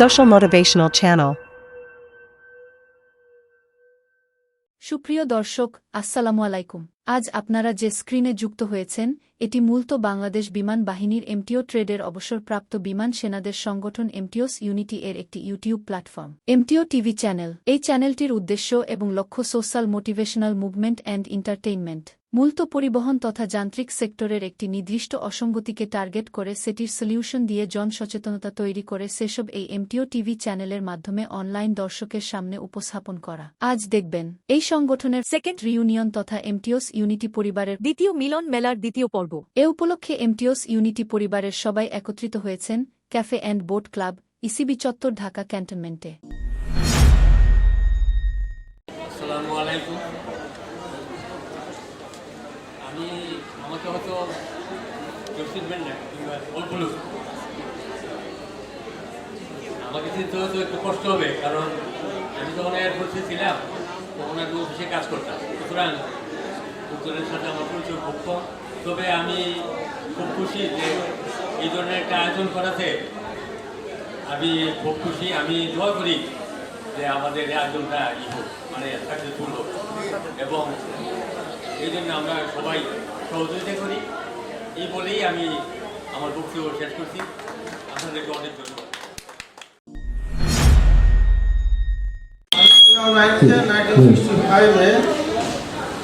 social motivational channel. সুপ্রিয় দর্শক আসসালামু আলাইকুম আজ আপনারা যে স্ক্রিনে যুক্ত হয়েছেন এটি মূলত বাংলাদেশ বিমান বাহিনীর এমটিও ট্রেডের অবসরপ্রাপ্ত বিমান সেনাদের সংগঠন এমটিওস ইউনিটি এর একটি YouTube platform. MTO TV channel. এই চ্যানেলটির উদ্দেশ্য এবং লক্ষ্য social motivational movement and entertainment. মূলত পরিবহন তথা যান্ত্রিক সেক্টরের একটি নির্দিষ্ট অসঙ্গতিকে টার্গেট করে সেটির সলিউশন দিয়ে জনসচেতনতা তৈরি করে সেসব এই এমটিও টিভি চ্যানেলের মাধ্যমে অনলাইন দর্শকের সামনে উপস্থাপন করা। আজ দেখবেন, এই সংগঠনের সেকেন্ড রিউনিয়ন তথা এমটিওস ইউনিটি পরিবারের দ্বিতীয় মিলন মেলার দ্বিতীয় পর্ব। এ উপলক্ষে এমটিওস ইউনিটি পরিবারের সবাই একত্রিত হয়েছেন café and boat club, ECB চত্বর, ঢাকা ক্যান্টনমেন্টে। আমি আমাকে হয়তো হয়তো একটু কষ্ট হবে, কারণ আমি যখন এয়ারফোর্সে ছিলাম, তখন আমি অফিসে কাজ করতাম। সুতরাং উত্তরের সাথে আমার পরিচয় কম। তবে আমি খুব খুশি যে এই ধরনের একটা আয়োজন করাতে আমি খুব খুশি, আমি দোয়া করি যে আমাদের এই আয়োজনটা ই হোক মানে সাকসেসফুল হোক। এবং এই জন্য আমরা সবাই সহযোগিতা করি। এই বলেই আমি আমার বক্তব্য শেষ করছি। আপনাদেরকে অনেক ধন্যবাদ। নাইনটিন ফাইভে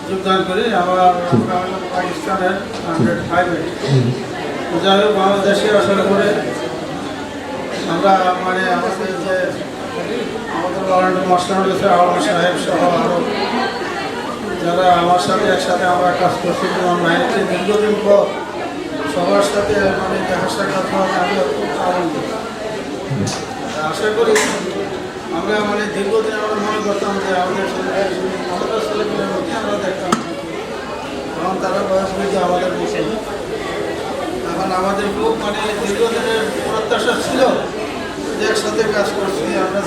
যোগদান করি আবার আমরা পাকিস্তানের হান্ড্রেড ফাইভে যাই হোক বাংলাদেশে আসার পরে আমরা মানে আমাদের যে আমাদের ওয়ার্ল্ড মাস্টার রয়েছে আওয়ার সাহেব সহ আরও যারা আমার সাথে একসাথে আমরা কাজ করছি এবং নাইনটি দীর্ঘদিন পর সবার সাথে মানে দেখা সাক্ষাৎ আমি খুব আনন্দিত আশা করি আমরা মানে দীর্ঘদিন আমরা মনে করতাম যে আমাদের আমাদের ছেলেমেয়ের মধ্যে আমরা দেখতাম। কারণ তারা বয়স হয়েছে আমাদের মতো এখন আমাদের খুব মানে দীর্ঘদিনের প্রত্যাশা ছিল যে একসাথে কাজ করছি, আমরা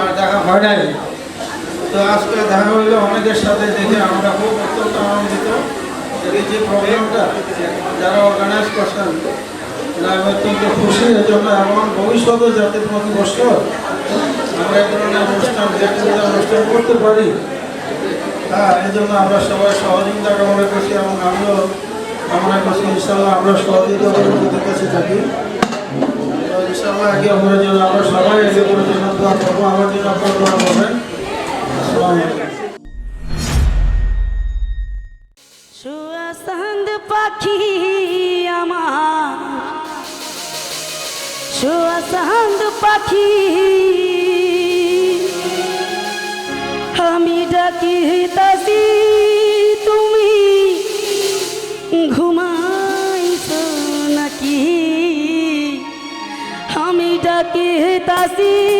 আর দেখা হয় নাই। তো আজকে দেখা হইল অনেকের সাথে দেখে আমরা খুব অত্যন্ত আনন্দিত। এই যে প্রোগ্রামটা যারা অর্গানাইজ করছেন এটা আমি অত্যন্ত খুশি, এই জন্য এবং ভবিষ্যতে যাতে প্রতি বছর আমরা এই ধরনের অনুষ্ঠান ব্যক্তিগত অনুষ্ঠান করতে পারি হ্যাঁ এই জন্য আমরা সবাই সহযোগিতা কামনা করছি এবং আমিও আমরা সহযোগিতা করে থাকি। একে অপরের জন্য আমরা সবাই একে জন্য দোয়া করব আমার জন্য আপনার দোয়া করবেন। সুয়াসন্দ পাখি আমার সুয়াসন্দ পাখি। আমি ডাকি তাসি তুমি ঘুমাইছ নাকি? আমি ডাকি তাসি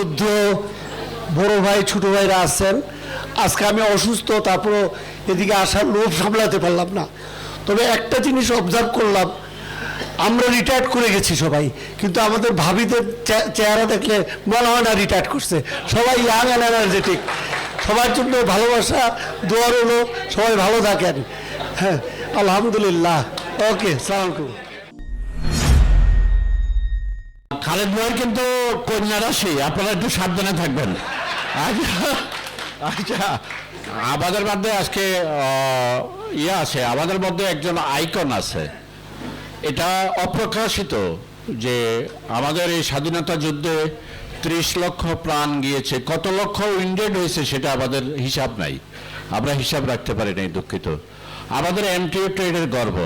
শ্রদ্ধেয় বড় ভাই, ছোট ভাইরা আছেন। আজকে আমি অসুস্থ, তারপরও এদিকে আসার লোভ সামলাতে পারলাম না। তবে একটা জিনিস অবজার্ভ করলাম, আমরা রিটায়ার্ড করে গেছি সবাই। কিন্তু আমাদের ভাবিদের চেহারা দেখলে মনে হয় না রিটায়ার্ড করছে। সবাই ইয়াং অ্যান্ড এনার্জেটিক সবার জন্য ভালোবাসা দোয়ার হলো সবাই ভালো থাকেন। হ্যাঁ আলহামদুলিল্লাহ। ওকে সালাম খালেদ ভাই কিন্তু কন্যা রাশি আপনারা একটু সাবধানে থাকবেন। আচ্ছা আচ্ছা। আমাদের মধ্যে আজকে ইয়ে আছে। আমাদের মধ্যে একজন আইকন আছে। এটা অপ্রকাশিত যে আমাদের এই স্বাধীনতা যুদ্ধে ত্রিশ লক্ষ প্রাণ গিয়েছে। কত লক্ষ উইন্ডেড হয়েছে সেটা আমাদের হিসাব নাই। আমরা হিসাব রাখতে পারি নাই দুঃখিত। আমাদের এমটিও ট্রেডের গর্ব।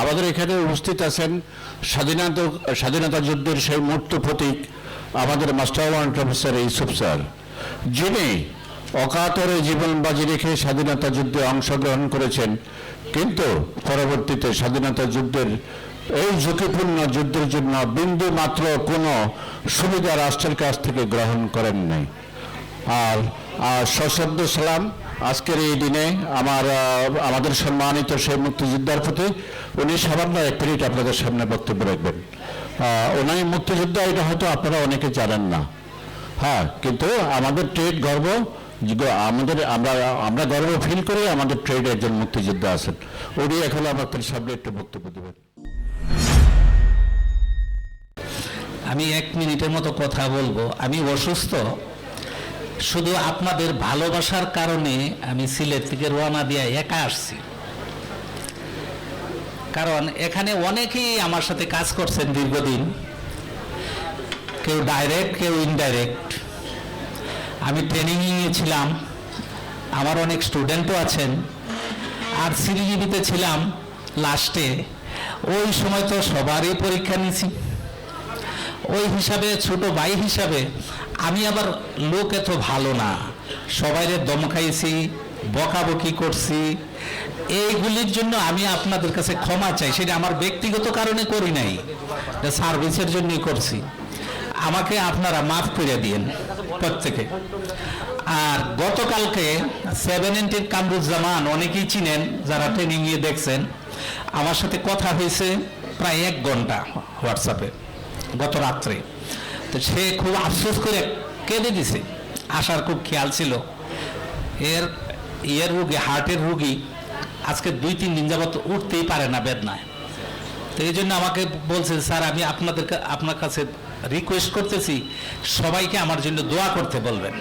আমাদের এখানে উপস্থিত আছেন স্বাধীনতা স্বাধীনতা যুদ্ধের সেই মূর্ত প্রতীক আমাদের master warrant officer Yusuf sir, যিনি অকাতরে জীবন বাজি রেখে স্বাধীনতা যুদ্ধে অংশগ্রহণ করেছেন, কিন্তু পরবর্তীতে স্বাধীনতা যুদ্ধের এই ঝুঁকিপূর্ণ যুদ্ধের জন্য বিন্দু মাত্র কোনো সুবিধা রাষ্ট্রের কাছ থেকে গ্রহণ করেন নাই। আর আর সশ্রদ্ধ সালাম আজকের এই দিনে আমার আমাদের সম্মানিত সেই মুক্তিযোদ্ধার প্রতি উনি সামান্য এক মিনিট আপনাদের সামনে বক্তব্য রাখবেন। উনি মুক্তিযোদ্ধা, এটা হয়তো আপনারা অনেকে জানেন না। হ্যাঁ কিন্তু আমাদের ট্রেড গর্ব আমাদের, আমরা আমরা গর্ব ফিল করি আমাদের ট্রেড একজন মুক্তিযোদ্ধা আছেন। উনি এখন আমাদের সামনে একটু বক্তব্য দেবেন। আমি এক মিনিটের মতো কথা বলব। আমি অসুস্থ শুধু আপনাদের ভালোবাসার কারণে আমি সিলেট থেকে রওনা দিয়ে একা আসছি। কারণ এখানে অনেকেই আমার সাথে কাজ করছেন দীর্ঘদিন। কেউ ডাইরেক্ট কেউ ইনডাইরেক্ট আমি ট্রেনিং নিয়েছিলাম আমার অনেক স্টুডেন্টও আছেন। আর সিরিজিবিতে ছিলাম লাস্টে ওই সময় তো সবারই পরীক্ষা নিয়েছি ওই হিসাবে, ছোট ভাই হিসাবে আমি আবার লোক এত ভালো না। সবাইরে দমকাইছি বকাবকি করছি। এইগুলির জন্য আমি আপনাদের কাছে ক্ষমা চাই, সেটা আমার ব্যক্তিগত কারণে করি নাই সার্ভিসের জন্যই করছি। আমাকে আপনারা মাফ করে দিয়েন প্রত্যেকে। আর গতকালকে সেভেন এন্টির কামরুজ্জামান, অনেকেই চিনেন, যারা ট্রেনিং নিয়ে দেখছেন, আমার সাথে কথা হয়েছে প্রায় এক ঘণ্টা হোয়াটসঅ্যাপে গত রাত্রে। তো সে খুব আফসোস করে কেঁদে দিছে। আসার খুব খেয়াল ছিল। এর, ইয়ের রুগী, হার্টের রুগী আজকে দুই, তিন দিন যাবত উঠতেই পারে না বেদনায়। তো এই জন্য আমাকে বলছে, স্যার, আমি আপনাদের আপনার কাছে রিকোয়েস্ট করতেছি, সবাইকে আমার জন্য দোয়া করতে বলবেন।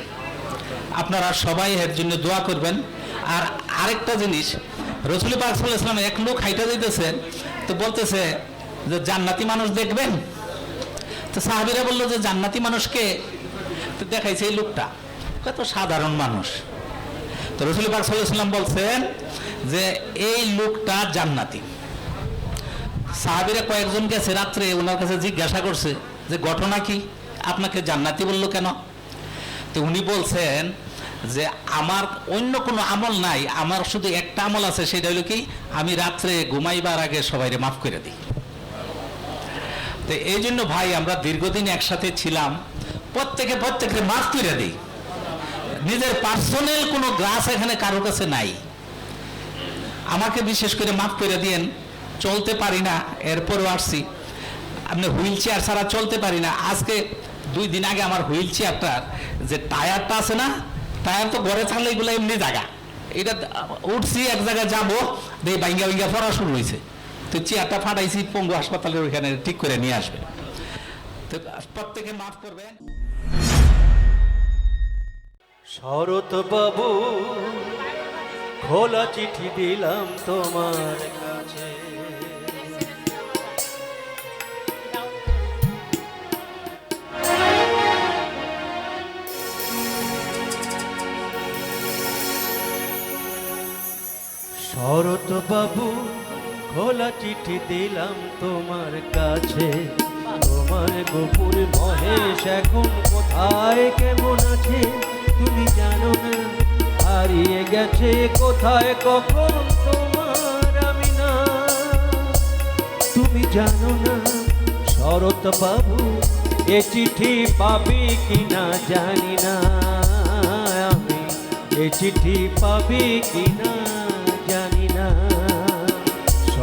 আপনারা সবাই এর জন্য দোয়া করবেন। আর আরেকটা জিনিস, রসুল পাক সাল্লাল্লাহু আলাইহি এক লোক হাইটা দিতেছে তো বলতেছে যে, জান্নাতি মানুষ দেখবেন? তো সাহাবিরা বলল যে জান্নাতি মানুষকে তো দেখাইছে এই লোকটা। কত সাধারণ মানুষ। তো রসুল পাক সাল্লাল্লাহু বলছেন যে, এই লোকটা জান্নাতি। সাহাবিরা কয়েকজন গেছে রাত্রে ওনার কাছে জিজ্ঞাসা করছে যে, ঘটনা কি? আপনাকে জান্নাতি বলল কেন? তো উনি বলছেন যে, আমার অন্য কোনো আমল নাই, আমার শুধু একটা আমল আছে, সেটা হলো কি, আমি রাত্রে ঘুমাইবার আগে সবাইরে মাফ করে দিই। তো এই জন্য ভাই আমরা দীর্ঘদিন একসাথে ছিলাম। প্রত্যেকে প্রত্যেকে মাফ করে দিই। নিজের পার্সোনাল কোনো গ্লাস এখানে কারোর কাছে নাই। আমাকে বিশেষ করে মাফ করে দিয়েন, চলতে পারি না, এরপরও আসছি। আপনি হুইল চেয়ার ছাড়া চলতে পারি না। আজকে দুই দিন আগে আমার হুইল চেয়ারটার যে টায়ারটা আছে না, টায়ার তো ঘরে থাকলে এগুলো এমনি জায়গা। এটা উঠছি এক জায়গায় যাব দেখি বাইঙ্গা বাইঙ্গা পড়া শুরু হয়েছে তো চেয়ারটা ফাটাইছি পঙ্গু হাসপাতালের ওইখানে ঠিক করে নিয়ে আসবে। তো প্রত্যেকে মাফ করবেন। শরৎ বাবু, খোলা চিঠি দিলাম তোমার কাছে। শরৎ বাবু খোলা চিঠি দিলাম তোমার কাছে। তোমার গোপুর মহেশ, এখন কোথায়? কেমন আছে? তুমি জানো না, হারিয়ে গেছে কোথায়? কখন তোমার আমি না। তুমি জানো না, শরৎ বাবু, এ চিঠি পাবি কিনা জানি না। আমি এ চিঠি পাবি কিনা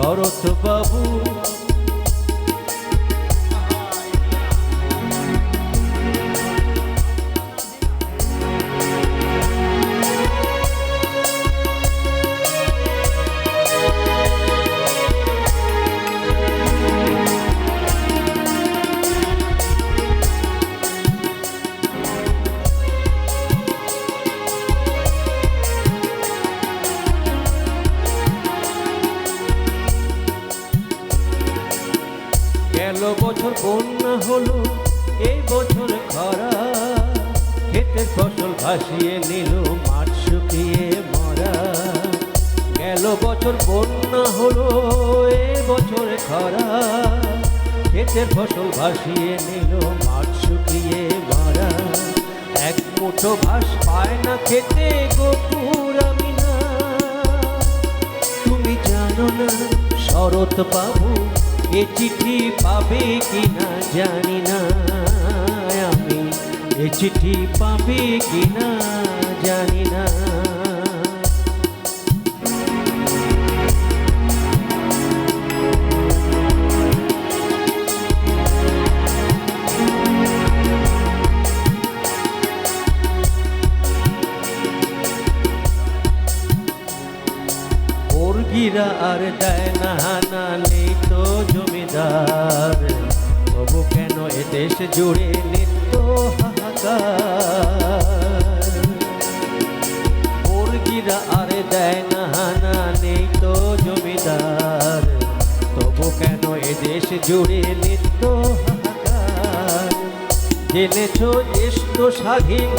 শরৎ বাবু গেল বছর বন্যা হলো, এই বছর খরা। ক্ষেতের ফসল ভাসিয়ে নিল, মাঠ শুকিয়ে মরা। গেল বছর বন্যা হলো এই বছর খরা। ক্ষেতের ফসল ভাসিয়ে নিল, মাঠ শুকিয়ে মরা। এক মুঠো ভাস পায় না খেতে, গোপুর আমি না। তুমি জানো না, শরৎ বাবু এ চিঠি পাবে কিনা জানি না আমি। এ চিঠি পাবে কিনা জানি না। আর দেয় না দেশ জুড়ে নিত্য হাহাকার। মুরগিরা আর দেয় না না নেই তো জমিদার। তবু কেন এ দেশ জুড়ে নিত্য হাহাকার? জেনেছ তো স্বাধীন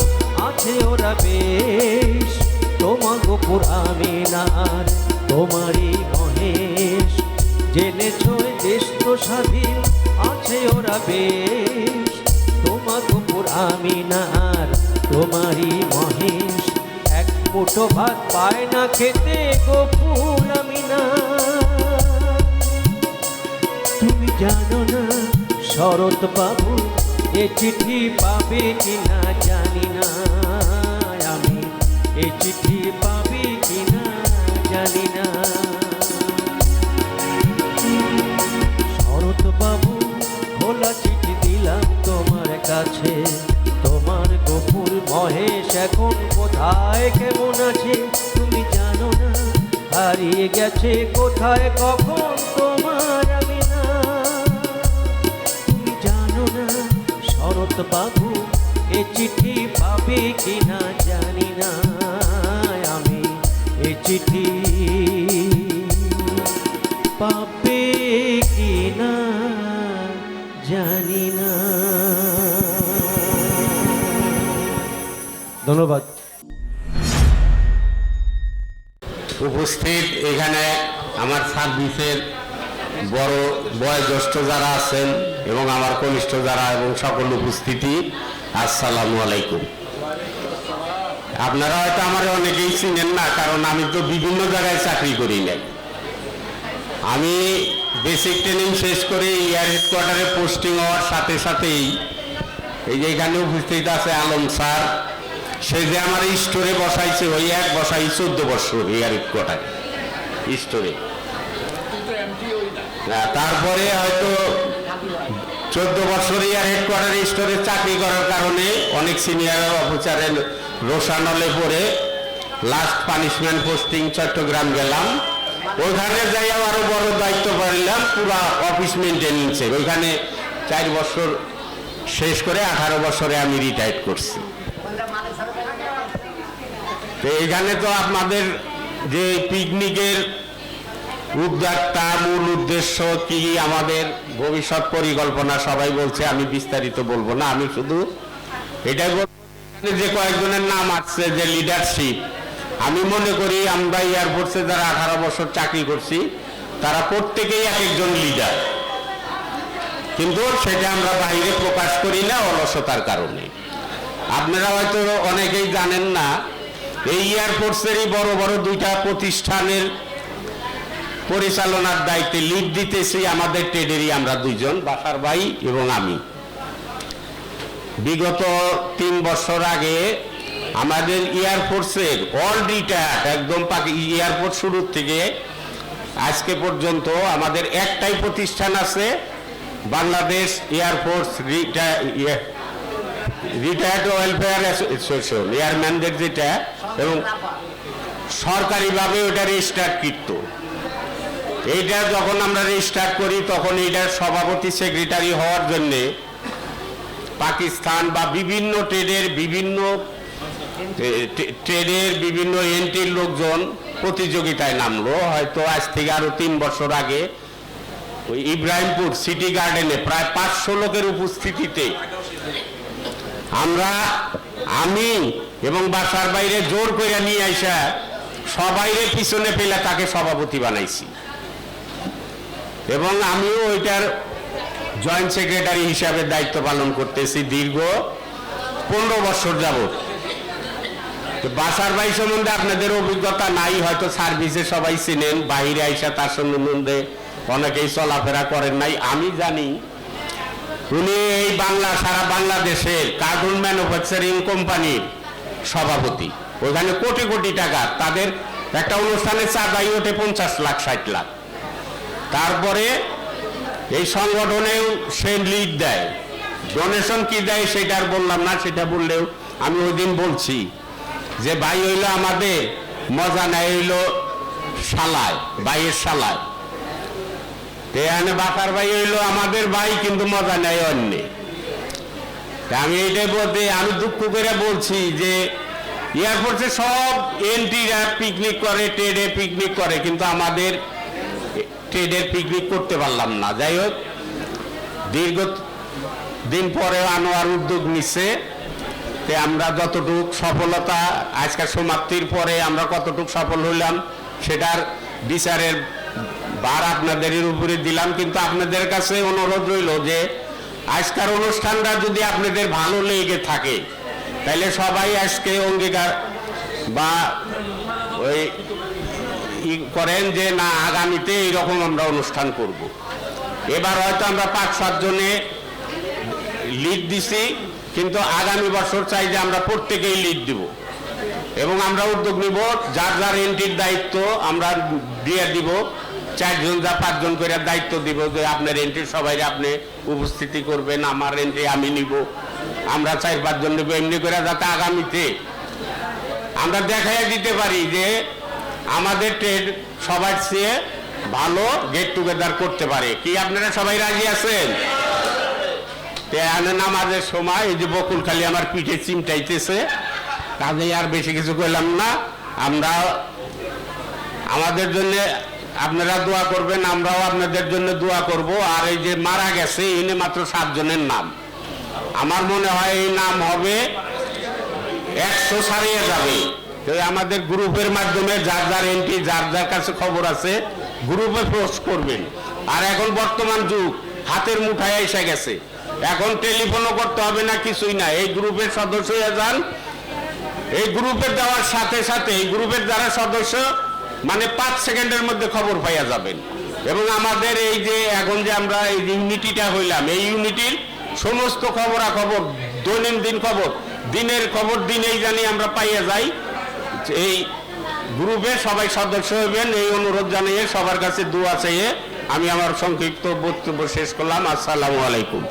আছে ওরা বেশ। তোমার গোপুর আমি না আর তোমারই মহেশ জেনেছ তো স্বাধীন আছে ওরা বেশ। তোমার গোপুর আমি না আর তোমারই মহেশ। এক মুঠো ভাত পায় না খেতে গোপুর আমি না। তুমি জানো না, শরৎ বাবু, এ চিঠি পাবে কিনা জানি না। আমি এ এখন কোথায় কেমন আছে তুমি জানো না। হারিয়ে গেছে কোথায় কখন তোমার আমি না। তুমি জানো না শরৎ বাবু এ চিঠি পাবে কিনা জানি না আমি এ চিঠি পাবে কিনা জানি না। ধন্যবাদ। উপস্থিত এখানে আমার সার্ভিসের বড় বয়োজ্যেষ্ঠ যারা আছেন এবং আমার কনিষ্ঠ যারা এবং সকল উপস্থিতি, আসসালামু আলাইকুম। আপনারা হয়তো আমার অনেকেই চিনেন না, কারণ আমি তো বিভিন্ন জায়গায় চাকরি করি নাই। আমি বেসিক ট্রেনিং শেষ করে এয়ার হেডকোয়ার্টারে পোস্টিং হওয়ার সাথে সাথেই এই যে এখানে উপস্থিত আছে আলম স্যার সে যে আমার স্টোরে বসাইছে, ওই এক বসাই চোদ্দ বছর এয়ার হেডকোয়ার্টারে স্টোরে। তারপরে হয়তো চোদ্দ বছর ইয়ার হেডকোয়ার্টার স্টোরে চাকরি করার কারণে অনেক সিনিয়র অফিসারের রোশানলে পড়ে লাস্ট পানিশমেন্ট পোস্টিং চট্টগ্রাম গেলাম। ওইখানে যাই আরও বড় দায়িত্ব পাইলাম, পুরো অফিস মেনটেন্সে ওইখানে চার বছর শেষ করে আঠারো বছরে আমি রিটায়ার করছি। তো এখানে তো আপনাদের যে পিকনিকের উদ্যোক্তা মূল উদ্দেশ্য কি আমাদের ভবিষ্যৎ পরিকল্পনা, সবাই বলছে, আমি বিস্তারিত বলব না, আমি শুধু এটাই বলব যে কয়েকজনের নাম আসছে, যে লিডারশিপ আমি মনে করি আমরা এয়ারফোর্সে যারা আঠারো বছর চাকরি করছি, তারা প্রত্যেকেই এক একজন লিডার কিন্তু সেটা আমরা বাইরে প্রকাশ করি না অলসতার কারণে। আপনারা হয়তো অনেকেই জানেন না এই এয়ারফোর্সেরই বড় বড় দুইটা প্রতিষ্ঠানের পরিচালনার দায়িত্বে লিড দিতেছি আমাদের ট্রেডেরই আমরা দুইজন, বাসার ভাই এবং আমি। বিগত তিন বছর আগে আমাদের এয়ারফোর্সের অল রিটায়ার্ড একদম পাকি এয়ারফোর্স শুরুর থেকে আজকে পর্যন্ত আমাদের একটাই প্রতিষ্ঠান আছে, Bangladesh air force retired welfare association এয়ারম্যানদের যেটা এবং সরকারিভাবে ওটা রেজিস্টার্ডকৃত এইটা যখন আমরা রেজিস্টার করি, তখন এইটার সভাপতি সেক্রেটারি হওয়ার জন্যে পাকিস্তান বা বিভিন্ন ট্রেডের বিভিন্ন ট্রেডের বিভিন্ন এন্ট্রির লোকজন প্রতিযোগিতায় নামলো। হয়তো আজ থেকে আরও তিন বছর আগে ওই ইব্রাহিমপুর সিটি গার্ডেনে প্রায় পাঁচশো লোকের উপস্থিতিতে আমরা, আমি এবং বাসার বাইরে জোর করে নিয়ে আইসা সবাইরে পিছনে পেলে তাকে সভাপতি বানাইছি। এবং আমিও ওইটার জয়েন্ট সেক্রেটারি হিসাবে দায়িত্ব পালন করতেছি দীর্ঘ পনেরো বছর যাবত তো বাসার ভাই সম্বন্ধে আপনাদের অভিজ্ঞতা নাই, হয়তো সার্ভিসে সবাই চিনেন বাহিরে আইসা তার সম্বন্ধে অনেকেই চলাফেরা করেন নাই, আমি জানি। উনি এই বাংলা, সারা বাংলাদেশের কার্টুন ম্যানুফ্যাকচারিং কোম্পানির সভাপতি। ওখানে কোটি কোটি টাকা। তাদের একটা অনুষ্ঠানের চাঁদাই ওঠে পঞ্চাশ লাখ, ষাট লাখ। তারপরে এই সংগঠনেও সে লিড দেয়। ডোনেশন কি দেয় সেটা আর বললাম না, সেটা বললেও আমি ওই দিন বলছি যে, ভাই, হইল আমাদের, মজা নেয় হইল শালায়, ভাইয়ের শালায়। বাকার ভাই হইল, আমাদের ভাই কিন্তু মজা নেয় অন্য। আমি এইটাই বলতে, আমি দুঃখ করে বলছি যে এয়ারপোর্টে সব এন্ট্রিরা পিকনিক করে ট্রেডে পিকনিক করে, কিন্তু আমাদের ট্রেডের পিকনিক করতে পারলাম না। যাই হোক, দীর্ঘ দিন পরে আনোয়ার উদ্যোগ নিচ্ছে তে আমরা যতটুক সফলতা, আজকের সমাপ্তির পরে আমরা কতটুক সফল হইলাম, সেটার বিচারের বার আপনাদের উপরে দিলাম, কিন্তু আপনাদের কাছে অনুরোধ রইল যে আজকের অনুষ্ঠানটা যদি আপনাদের ভালো লেগে থাকে, তাহলে সবাই আজকে অঙ্গীকার বা ওই করেন যে, না, আগামীতে এইরকম আমরা অনুষ্ঠান করব। এবার হয়তো আমরা পাঁচ, সাত জনে লিড দিছি, কিন্তু আগামী বছর চাই যে আমরা প্রত্যেকেই লিড দিব এবং আমরা উদ্যোগ নিব, যার যার এন্ট্রির দায়িত্ব আমরা দিয়ে দিব চারজন যা পাঁচজন করে দায়িত্ব দিব যে আপনার এন্ট্রি সবাই আপনি উপস্থিতি করবেন, আমার এন্ট্রি আমি নিব। আমরা চার পাঁচজন নিব, এমনি করে যাতে আগামীতে আমরা দেখাই দিতে পারি যে আমাদের ট্রেড সবার চেয়ে ভালো গেট টুগেদার করতে পারে। কি আপনারা সবাই রাজি আছেন? নামাজের সময় এই যে বকুল খালি আমার পিঠে চিমটাইতেছে, কাজেই আর বেশি কিছু করলাম না। আমরা আমাদের জন্য আপনারা দোয়া করবেন, আমরাও আপনাদের জন্য দোয়া করব। আর এই যে মারা গেছে, ইনি মাত্র সাতজনের নাম। আমার মনে হয় এই নাম হবে একশো ছাড়িয়ে যাবে। আমাদের গ্রুপের মাধ্যমে যার যার এন্ট্রি যার যার কাছে খবর আছে, গ্রুপে পোস্ট করবেন। আর এখন বর্তমান যুগ, হাতের মুঠায় এসে গেছে। এখন টেলিফোনও করতে হবে না, কিছুই না। এই গ্রুপের সদস্য হয়ে যান। এই গ্রুপে দেওয়ার সাথে সাথে, এই গ্রুপের যারা সদস্য মানে পাঁচ সেকেন্ডের মধ্যে খবর পাইয়া যাবেন। এবং আমাদের এই যে এখন যে আমরা এই ইউনিটিটা হইলাম, এই ইউনিটির সমস্ত খবরাখবর, দৈনন্দিন খবর, দিনের খবর দিনেই জানি আমরা পাইয়া যাই। এই গ্রুপে সবাই সদস্য হবেন এই অনুরোধ জানিয়ে সবার কাছে দোয়া চেয়ে আমি আমার সংক্ষিপ্ত বক্তব্য শেষ করলাম। আসসালামু আলাইকুম।